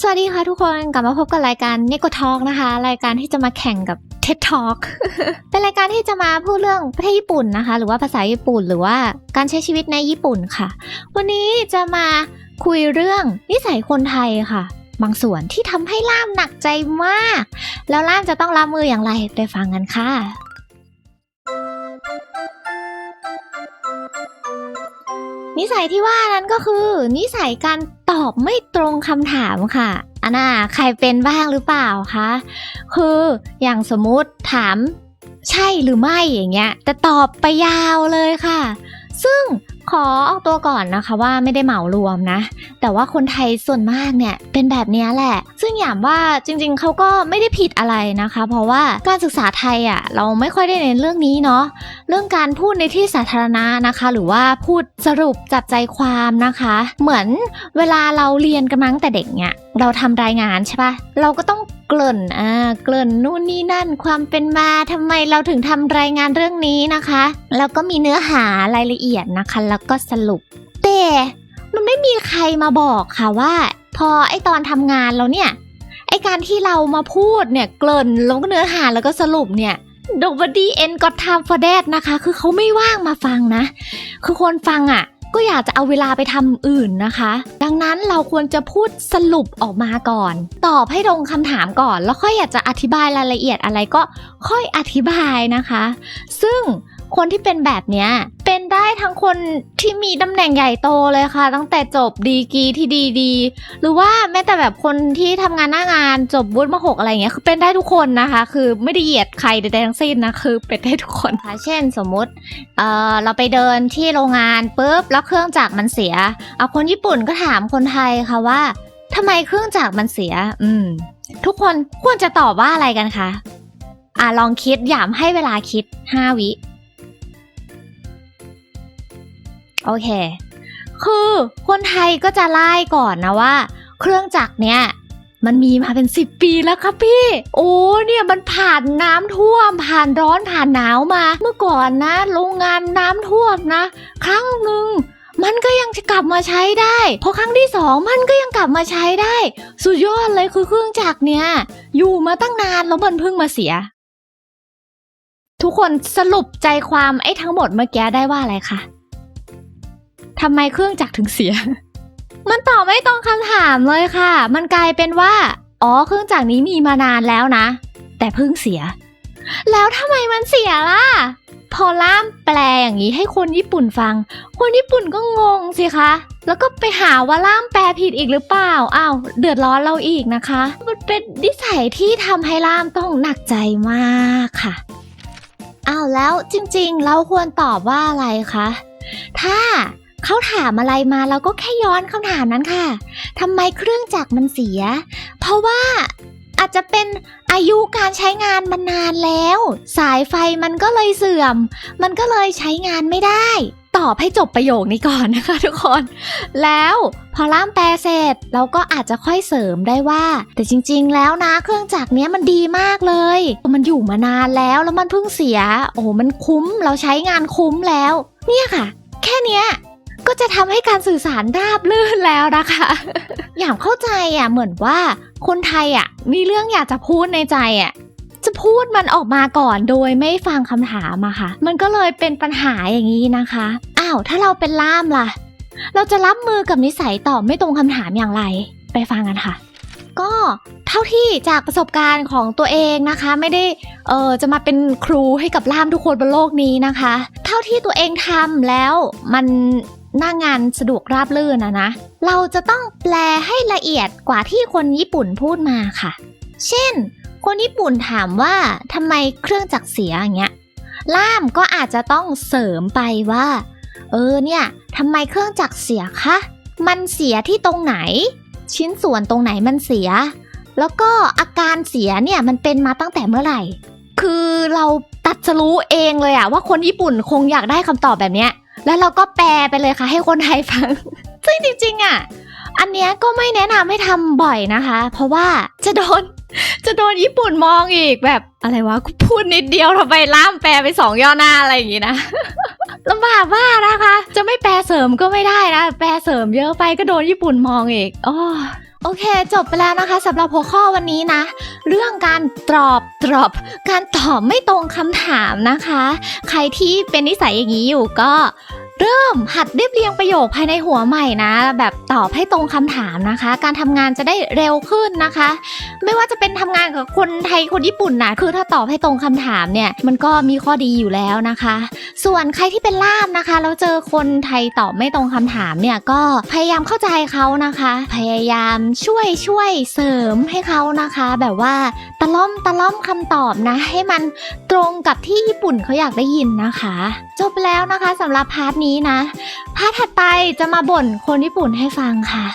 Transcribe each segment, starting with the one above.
สวัสดีค่ะทุกคนกลับมาพบกับรายการ n e g o Talk นะคะ รายการที่จะมาแข่งกับ TED Talk เป็นรายการที่จะมาพูดเรื่องประเทศญี่ปุ่นนะคะ หรือว่าภาษาญี่ปุ่นหรือว่าการใช้ชีวิตในญี่ปุ่นค่ะ วันนี้จะมาคุยเรื่องนิสัยคนไทยค่ะ บางส่วนที่ทำให้ล่ามหนักใจมาก แล้วล่ามจะต้องรับมืออย่างไรไปฟังกันค่ะ นิสัยที่ว่านั้นก็คือ นิสัยการตอบไม่ตรงคำถามค่ะอันน่ะใครเป็นบ้างหรือเปล่าคะคืออย่างสมมติถามใช่หรือไม่อย่างเงี้ยแต่ตอบไปยาวเลยค่ะ ซึ่งขอออกตัวก่อนนะคะว่าไม่ได้เหมารวมนะ แต่ว่าคนไทยส่วนมากเนี่ยเป็นแบบนี้แหละ ซึ่งหยามว่าจริงๆเขาก็ไม่ได้ผิดอะไรนะคะ เพราะว่าการศึกษาไทยอะเราไม่ค่อยได้เน้นเรื่องนี้เนาะเรื่องการพูดในที่สาธารณะนะคะ หรือว่าพูดสรุปจับใจความนะคะ เหมือนเวลาเราเรียนกันมาตั้งแต่เด็กเนี่ยเราทำรายงานใช่ปะเราก็ต้อง กริ่นอ่าเกริ่นนู่นนี่นั่นความเป็นมาทำไมเราถึงทำรายงานเรื่องนี้นะคะ แล้วก็มีเนื้อหารายละเอียดนะคะ แล้วก็สรุป แต่มันไม่มีใครมาบอกค่ะว่า พอไอตอนทำงานเราเนี่ยไอการที่เรามาพูดเนี่ยเกริ่นแล้วก็เนื้อหาแล้วก็สรุปเนี่ย nobody end got time for that นะคะ คือเขาไม่ว่างมาฟังนะ คือคนฟังอะ ก็อยากจะเอาเวลาไปทำอื่นนะคะ ดังนั้นเราควรจะพูดสรุปออกมาก่อน ตอบให้ตรงคำถามก่อน แล้วค่อยอยากจะอธิบายรายละเอียดอะไรก็ค่อยอธิบายนะคะ ซึ่ง คนที่เป็นแบบเนี้ยเป็นได้ทั้งคนที่มีตำแหน่งใหญ่โตเลยค่ะ ตั้งแต่จบดีกรีที่ดีดีหรือว่าแม้แต่แบบคนที่ทำงานหน้างานจบวุฒิมหกอะไรเงี้ยคือเป็นได้ทุกคนนะคะ คือไม่ได้เหยียดใครใดๆทั้งสิ้นนะคือเป็นได้ทุกคนค่ะเช่นสมมติเออเราไปเดินที่โรงงานปุ๊บแล้วเครื่องจักรมันเสียเอาคนญี่ปุ่นก็ถามคนไทยค่ะว่าทำไมเครื่องจักรมันเสีย อืม ทุกคนควรจะตอบว่าอะไรกันคะอะลองคิดยามให้เวลาคิด 5 วิ โอเค คือคนไทยก็จะไล่ก่อนนะว่า เครื่องจักรเนี่ยมันมีมาเป็น10ปีแล้วครับพี่ โอ้เนี่ยมันผ่านน้ำท่วม ผ่านร้อนผ่านหนาวมา เมื่อก่อนนะ โรงงานน้ำท่วมนะ ครั้งหนึ่งมันก็ยังจะกลับมาใช้ได้พอครั้งที่สองมันก็ยังกลับมาใช้ได้ สุดยอดเลยคือเครื่องจักรเนี่ย อยู่มาตั้งนานแล้วมันเพิ่งมาเสีย ทุกคนสรุปใจความไอ้ทั้งหมดเมื่อกี้ได้ว่าอะไรคะ ทำไมเครื่องจักรถึงเสีย มันตอบไม่ตรงคำถามเลยค่ะ มันกลายเป็นว่า อ๋อ เครื่องจักรนี้มีมานานแล้วนะ แต่เพิ่งเสีย แล้วทำไมมันเสียล่ะ พอล่ามแปลอย่างนี้ให้คนญี่ปุ่นฟัง คนญี่ปุ่นก็งงสิคะ แล้วก็ไปหาว่าล่ามแปลผิดอีกหรือเปล่า อ้าว เดือดร้อนเราอีกนะคะ มันเป็นนิสัยที่ทำให้ล่ามต้องหนักใจมากค่ะ อ้าวแล้วจริงๆ เราควรตอบว่าอะไรคะ ถ้า เขาถามอะไรมาเราก็แค่ย้อนคำถามนั้นค่ะทำไมเครื่องจักรมันเสีย เพราะว่าอาจจะเป็นอายุการใช้งานมันนานแล้ว สายไฟมันก็เลยเสื่อม มันก็เลยใช้งานไม่ได้ ตอบให้จบประโยคนี้ก่อนนะคะทุกคน แล้วพอล่ามแปลเสร็จเราก็อาจจะค่อยเสริมได้ว่า แต่จริง ๆ แล้วนะ เครื่องจักรเนี้ยมันดีมากเลย มันอยู่มานานแล้วแล้วมันเพิ่งเสีย โอ้โหมันคุ้มเราใช้งานคุ้มแล้ว เนี่ยค่ะ แค่เนี้ย จะทำให้การสื่อสารราบลื่นแล้วนะคะ อย่างเข้าใจอะเหมือนว่าคนไทยอะ มีเรื่องอยากจะพูดในใจอะจะพูดมันออกมาก่อนโดยไม่ฟังคำถามอะค่ะ มันก็เลยเป็นปัญหาอย่างนี้นะคะ อ้าว ถ้าเราเป็นล่ามล่ะ เราจะรับมือกับนิสัยตอบไม่ตรงคำถามอย่างไร ไปฟังกันค่ะ ก็เท่าที่จากประสบการณ์ของตัวเองนะคะ ไม่ได้เออจะมาเป็นครูให้กับล่ามทุกคนบนโลกนี้นะคะ เท่าที่ตัวเองทำแล้วมัน หน้างานสะดวกราบรื่นนะนะ เราจะต้องแปลให้ละเอียดกว่าที่คนญี่ปุ่นพูดมาค่ะ เช่น คนญี่ปุ่นถามว่าทำไมเครื่องจักรเสียอย่างเงี้ย ล่ามก็อาจจะต้องเสริมไปว่า เออเนี่ยทำไมเครื่องจักรเสียคะ มันเสียที่ตรงไหน ชิ้นส่วนตรงไหนมันเสีย แล้วก็อาการเสียเนี่ยมันเป็นมาตั้งแต่เมื่อไหร่ คือเราตัดจะรู้เองเลยอะว่าคนญี่ปุ่นคงอยากได้คำตอบแบบเนี้ย แล้วเราก็แปลไปเลยค่ะ ให้คนไทยฟัง ซึ่งจริงๆอะ อันเนี้ยก็ไม่แนะนำให้ทำบ่อยนะคะ เพราะว่าจะโดน จะโดนญี่ปุ่นมองอีกแบบอะไรวะกูพูดนิดเดียวทำไมล่ามแปลไปสองย่อหน้าอะไรอย่างงี้นะลำบากมากนะคะ จะไม่แปลเสริมก็ไม่ได้นะ แปลเสริมเยอะไปก็โดนญี่ปุ่นมองอีกอ๋อ โอเค จบไปแล้วนะคะสำหรับหัวข้อวันนี้นะ เรื่องการตอบตอบ การตอบไม่ตรงคำถามนะคะ ใครที่เป็นนิสัยอย่างนี้อยู่ก็ เริ่มหัดเรียบเรียงประโยคภายในหัวใหม่นะ แบบตอบให้ตรงคำถามนะคะ การทำงานจะได้เร็วขึ้นนะคะ ไม่ว่าจะเป็นทำงานกับคนไทยคนญี่ปุ่นนะคือถ้าตอบให้ตรงคำถามเนี่ย มันก็มีข้อดีอยู่แล้วนะคะ ส่วนใครที่เป็นล่ามนะคะแล้วเจอคนไทยตอบไม่ตรงคำถามเนี่ยก็พยายามเข้าใจเขานะคะ พยายามช่วยช่วยเสริมให้เขานะคะ แบบว่าตะล่อมตะล่อมคำตอบนะ ให้มันตรงกับที่ญี่ปุ่นเขาอยากได้ยินนะคะ จบแล้วนะคะสำหรับพาร์ทนี้นะพาร์ทถัดไปจะมาบ่นคนญี่ปุ่นให้ฟังค่ะ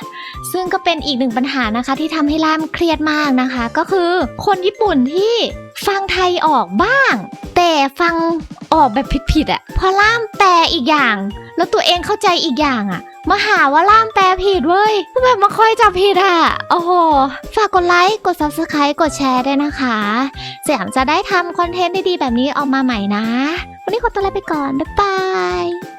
ซึ่งก็เป็นอีกหนึ่งปัญหานะคะที่ทำให้ล่ามเครียดมากนะคะ ก็คือคนญี่ปุ่นที่ฟังไทยออกบ้าง แต่ฟังออกแบบผิดๆอะ่ะพอล่ามแปลอีกอย่าง แล้วตัวเองเข้าใจอีกอย่างอะ่ะมาหาว่าล่ามแปลผิดเว้ยแบบมาคอยจับผิดอะ โอ้โห ฝากกดไลค์ กด subscribe กดแชร์ด้วยนะคะเสียมจะได้ทำคอนเทนต์ดีๆแบบนี้ออกมาใหม่นะ วันนี้ขอตัวลาไปก่อน บ๊ายบาย